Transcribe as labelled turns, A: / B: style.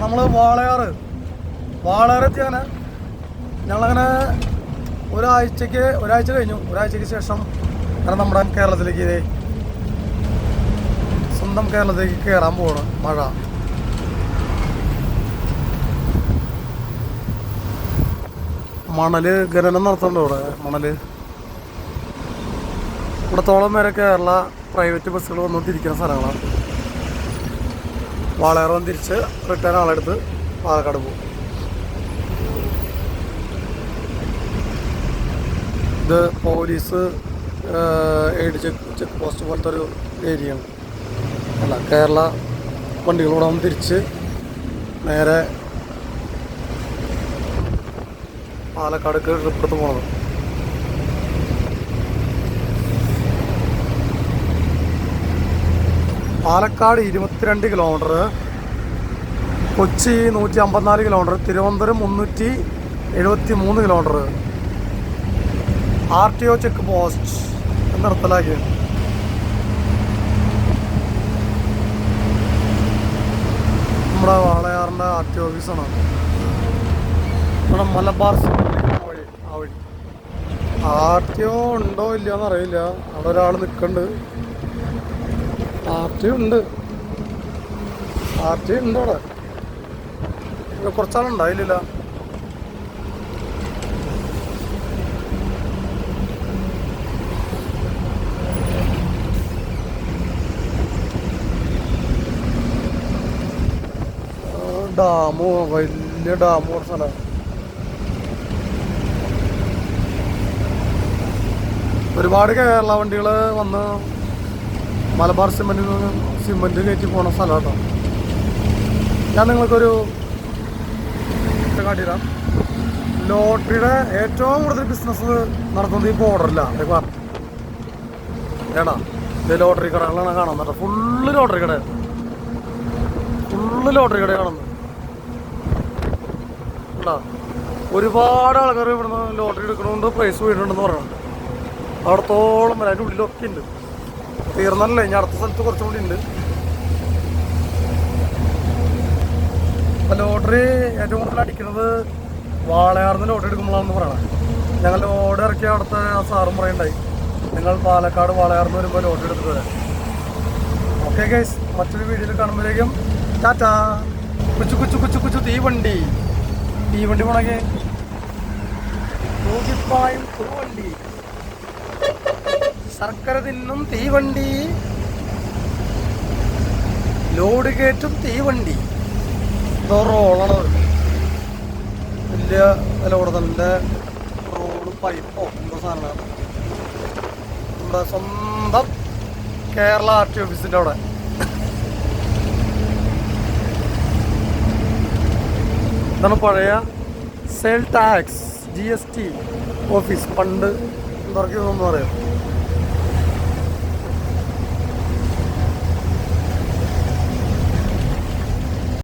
A: നമ്മൾ വാളയാറ്. വാളയാറ് എത്തി അങ്ങനെ ഞങ്ങളങ്ങനെ ഒരാഴ്ചക്ക് ഒരാഴ്ച കഴിഞ്ഞു. ഒരാഴ്ചക്ക് ശേഷം അങ്ങനെ നമ്മുടെ കേരളത്തിലേക്ക് ഇതേ സ്വന്തം കേരളത്തിലേക്ക് കയറാൻ പോവാണ് മഴ. മണൽ ഖനനം നടത്തുന്നുണ്ട് ഇവിടെ. മണൽ ഇവിടത്തോളം വരെ കേരള പ്രൈവറ്റ് ബസ്സുകൾ വന്നുകൊണ്ടിരിക്കുന്ന സ്ഥലങ്ങളാണ്. വന്ന് തിരിച്ച് റിട്ടേൺ ആളെടുത്ത് പാലക്കാട് പോകും. ഇത് police aid check check post പോലത്തെ ഒരു ഏരിയയാണ് അല്ല കേരള വണ്ടികളോടെ തിരിച്ച് നേരെ പാലക്കാട് ട്രിപ്പ് എടുത്ത് പോണത്. പാലക്കാട് ഇരുപത്തിരണ്ട് കിലോമീറ്റർ കൊച്ചി നൂറ്റി അമ്പത്തിനാല് കിലോമീറ്റർ തിരുവനന്തപുരം മുന്നൂറ്റി എഴുപത്തി മൂന്ന് kilometre R T O check post നിർത്തലാക്കി. നമ്മുടെ വാളയാറിന്റെ ആർ ടി ഓഫീസാണ് നമ്മുടെ മലബാർ ആർ ടി ഒ ഉണ്ടോ ഇല്ലയോന്ന് അറിയില്ല. അവിടെ ഒരാൾ നിൽക്കുന്നുണ്ട് ആർ ടി ഉണ്ട് ആർ ടി ഉണ്ട് അവിടെ കുറച്ചാളുണ്ടായില്ല ഡാമോ വലിയ ഡാമോ ഒരു സ്ഥലം. ഒരുപാട് കേരള വണ്ടികൾ വന്ന് മലബാർ സിമെന്റിൽ നിന്ന് സിമെന്റിലേക്ക് പോണ സ്ഥലം കേട്ടോ ഞാൻ നിങ്ങൾക്കൊരു കാട്ടിത്തരാം. ലോട്ടറിയുടെ ഏറ്റവും കൂടുതൽ ബിസിനസ് നടത്തുന്നത് ഈ ബോർഡറില്ല ഏടാ ഇത് ലോട്ടറി കടകളാണ് കാണുന്നത് ഫുള്ള് ലോട്ടറി കട ഫുള്ള് ലോട്ടറി കട കാണുന്നത്? ഒരുപാട് ആൾക്കാർ ഇവിടുന്ന് ലോട്ടറി എടുക്കണോണ്ട് പ്രൈസ് വീണിട്ടുണ്ടെന്ന് പറയുന്നുണ്ട് അവിടത്തോളം അതിന്റെ ഉള്ളിലൊക്കെ ഉണ്ട്. തീർന്നല്ലേ? ഇനി അടുത്ത സ്ഥലത്ത് കുറച്ചും കൂടി ഉണ്ട്. ലോട്ടറി ഏറ്റവും കൂടുതൽ അടിക്കുന്നത് വാളയാർന്ന് ലോട്ടറി എടുക്കുമ്പോഴാണെന്ന് പറയണേ. ഞങ്ങൾ ലോഡ് ഇറക്കിയ അവിടുത്തെ ആ സാറും പറയണ്ടായി. നിങ്ങൾ പാലക്കാട് വാളയാർന്ന് വരുമ്പോൾ ലോട്ടറി വരാം. ഓക്കെ ഗൈസ് മറ്റൊരു വീഡിയോയിൽ കാണുമ്പോഴേക്കും ടാറ്റാ. കുച്ചു കുച്ചു കുച്ചു കുച്ചു തീവണ്ടി തീവണ്ടി പോണെങ്കിൽ തൂക്കിപ്പായും തൂവണ്ടി ശർക്കര തിന്നും തീവണ്ടി. ലോഡ് കയറ്റും തീവണ്ടി. വലിയ വില കൊടുത്തതിന്റെ റോഡ് പൈപ്പോ. എന്തോ സാധനമാണ് നമ്മുടെ സ്വന്തം കേരള ആർ ടി ഓഫീസിന്റെ അവിടെ. ഇതാണ് പഴയ sale tax G S T office. പണ്ട് എന്തൊക്കെ പറയാം.